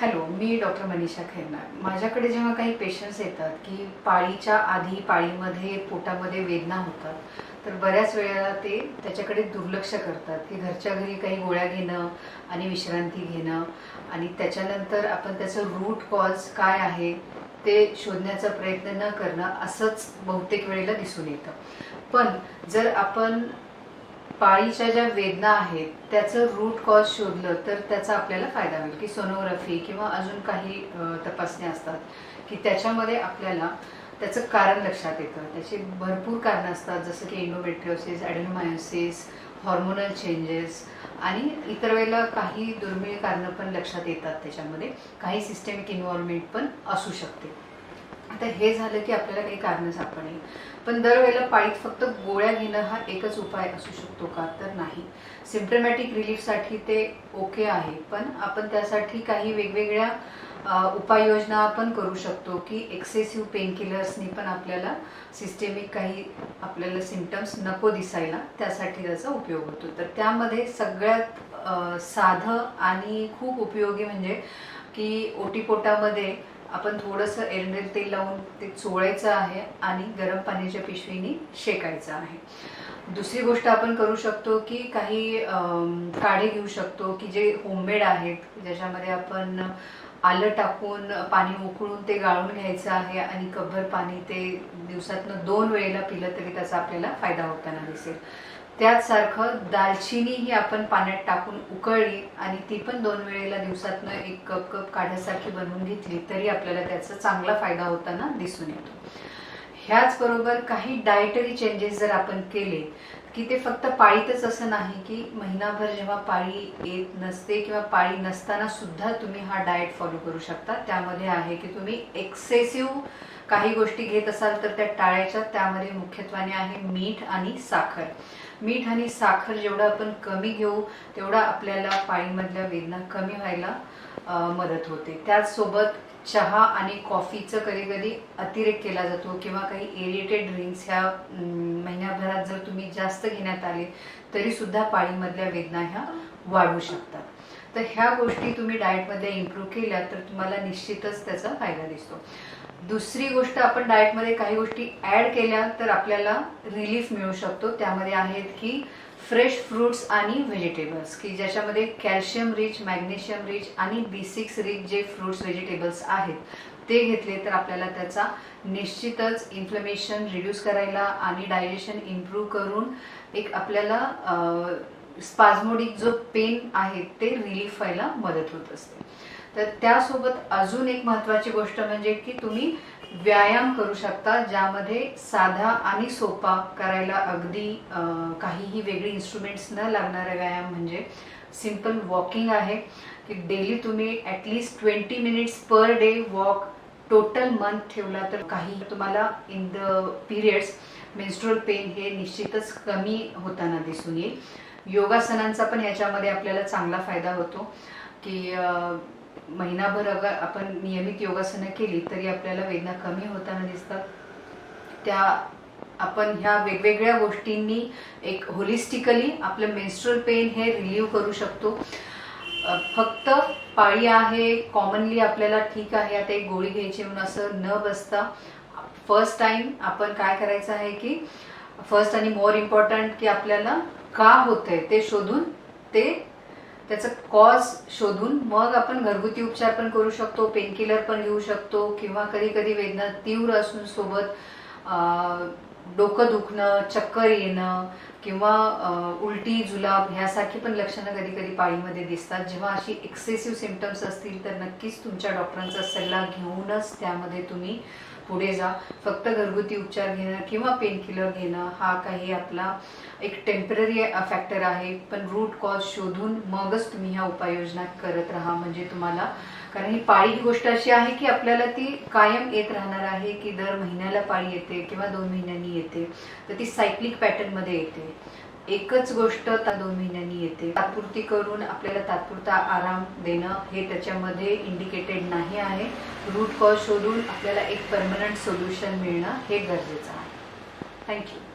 Hello मी doctor Manisha Khairnar माझ्याकडे जेव्हा काही पेशंट्स येतात की पाळीच्या आधी पाळीमध्ये पोटामध्ये वेदना होतात तर बऱ्याच वेळेला ते त्याच्याकडे दुर्लक्ष करतात की घरच्या घरी काही गोळ्या घेणं आणि विश्रांती घेणं आणि त्याच्यानंतर आपण त्याचं रूट कॉज काय आहे ते शोधण्याचा प्रयत्न न करणं असंच बहुतेक वेळेला दिसून येतं. पण जर आपण पाळीच्या ज्या वेदना आहेत त्याचं रूट कॉज शोधलं तर त्याचा आपल्याला फायदा होईल. की सोनोग्राफी किंवा अजून काही तपासण्या असतात की त्याच्यामध्ये आपल्याला त्याचं कारण लक्षात येतं. त्याची भरपूर कारणं असतात जसं की एंडोमेट्रिओसिस ॲडेनोमायोसिस हॉर्मोनल चेंजेस आणि इतर वेळेला काही दुर्मिळ कारणं पण लक्षात येतात त्याच्यामध्ये. काही सिस्टेमिक इन्व्हॉल्वमेंट पण असू शकते. तर हे झालं की आपल्याला काही कारण सापडेल. पण दरवेळेला पाळीत फक्त गोळ्या घेणं हा एकच उपाय असू शकतो का? तर नाही. सिम्पटमॅटिक रिलीफसाठी ते ओके आहे. पण आपण त्यासाठी काही वेगवेगळ्या उपाययोजना आपण करू शकतो की एक्सेसिव्ह पेनकिलर्सनी पण आपल्याला सिस्टेमिक काही आपल्याला सिमटम्स नको दिसायला त्यासाठी त्याचा उपयोग होतो. तर त्यामध्ये सगळ्यात साधं आणि खूप उपयोगी म्हणजे की ओटीपोटामध्ये आपण थोडंसं एरंडेल तेल लावून ते चोळायचं आहे आणि गरम पाण्याच्या पिशवीने शेकायचं आहे. दुसरी गोष्ट आपण करू शकतो की काही काढे घेऊ शकतो की जे होममेड आहेत ज्याच्यामध्ये आपण आलं टाकून पाणी उकळून ते गाळून घ्यायचं आहे आणि कपभर पाणी ते दिवसातनं दोन वेळेला पिलं तरी त्याचा आपल्याला फायदा होताना दिसेल. त्याच सारखं दालचिनी ही आपण पाण्यात टाकून उकळली आणि ती पण दोन वेळेला दिवसातनं एक कप कप काढ्यासारखी बनवून घेतली तरी आपल्याला त्याचा चांगला फायदा होताना दिसून येतो. ह्याचबरोबर काही डायटरी चेंजेस जर आपण केले की ते फक्त पाळीतच असं नाही की महिनाभर जेव्हा पाळी येत नसते किंवा पाळी नसताना सुद्धा तुम्ही हा डाएट फॉलो करू शकता. त्यामध्ये आहे की तुम्ही एक्सेसिव्ह काही गोष्टी घेत असाल तर त्या टाळायच्या त्यामध्ये मुख्यत्वाने आहे मीठ आणि साखर. मीठ आणि साखर जेवढं आपण कमी घेऊ तेवढा आपल्याला पाळीमधल्या वेदना कमी व्हायला मदत होते. त्याचसोबत चहा आणि कॉफीचं कधी कधी अतिरेक केला जातो किंवा काही एरिटेड ड्रिंक्स ह्या महिन्याभरात जर तुम्ही जास्त घेण्यात आले तरी सुद्धा पाळीमधल्या वेदना ह्या वाढू शकतात. तर ह्या गोष्टी तुम्ही डाएटमध्ये इम्प्रूव्ह केल्या तर तुम्हाला निश्चितच त्याचा फायदा दिसतो. दुसरी गोष्ट आपण डाएटमध्ये काही गोष्टी ॲड केल्या तर आपल्याला रिलीफ मिळू शकतो. त्यामध्ये आहेत की फ्रेश फ्रुट्स आणि व्हेजिटेबल्स की ज्याच्यामध्ये कॅल्शियम रिच मॅग्नेशियम रिच आणि बी सिक्स रिच जे फ्रुट्स व्हेजिटेबल्स आहेत ते घेतले तर आपल्याला त्याचा निश्चितच इन्फ्लमेशन रिड्यूस करायला आणि डायजेशन इम्प्रूव्ह करून एक आपल्याला स्पाझमोडिक जो पेन आहे ते रिलीफ व्हायला मदत होत असते. तर त्यासोबत अजून एक महत्वाची गोष्ट म्हणजे की तुम्ही व्यायाम करू शकता ज्यामध्ये साधा आणि सोपा करायला अगदी काहीही वेगळी इन्स्ट्रुमेंट्स न लागणारा व्यायाम म्हणजे सिंपल वॉकिंग आहे. की डेली तुम्ही at least twenty minutes per day walk total month ठेवला तर काही तुम्हाला in the periods menstrual pain हे निश्चितच कमी होताना दिसून येईल. योगासनांचा पण याच्यामध्ये आपल्याला चांगला फायदा होतो की महिनाभर अगर आपण नियमित योगासनं केली तरी आपल्याला वेदना कमी होताना दिसतात. त्या आपण ह्या वेगवेगळ्या गोष्टींनी एक होलिस्टिकली आपलं मेन्स्ट्रल पेन हे रिलीव्ह करू शकतो. फक्त पाळी आहे कॉमनली आपल्याला ठीक आहे आता एक गोळी घ्यायची म्हणून असं न बसता फर्स्ट टाइम आपण काय करायचं आहे की फर्स्ट आणि मोर इम्पॉर्टंट की आपल्याला का होतंय ते शोधून ते त्याचं कॉज शोधून मग आपण घरगुती उपचार पण करू शकतो पेनकिलर पण घेऊ शकतो किंवा कधी कधी वेदना तीव्र असून सोबत डोकं दुखणं चक्कर येणं किंवा उलटी जुलाब ह्यासारखी पण लक्षणं कधी कधी पाळीमध्ये दिसतात. जेव्हा अशी एक्सेसिव्ह सिमटम्स असतील तर नक्कीच तुमच्या डॉक्टरांचा सल्ला घेऊनच त्यामध्ये तुम्ही पुढे जा. फक्त घरगुती उपचार घेणं किंवा पेनकिलर घेणं हा काही आपला एक टेंपररी फॅक्टर आहे. पण रूट कॉज शोधून मगच तुम्ही ह्या उपाययोजना करत राहा. म्हणजे तुम्हाला कारण ही पाळी ही गोष्ट अशी आहे की आपल्याला ती कायम येत राहणार आहे की दर महिन्याला पाळी येते किंवा दोन महिन्यांनी येते. तर ती सायक्लिक पॅटर्नमध्ये येते. एकच गोष्ट त्या दोन महिन्यांनी येते. तात्पुरती करून आपल्याला तात्पुरता आराम देणं हे त्याच्यामध्ये इंडिकेटेड नाही आहे. रूट कॉज शोधून आपल्याला एक परमनंट सोल्युशन मिळणं हे गरजेचं आहे. थँक्यू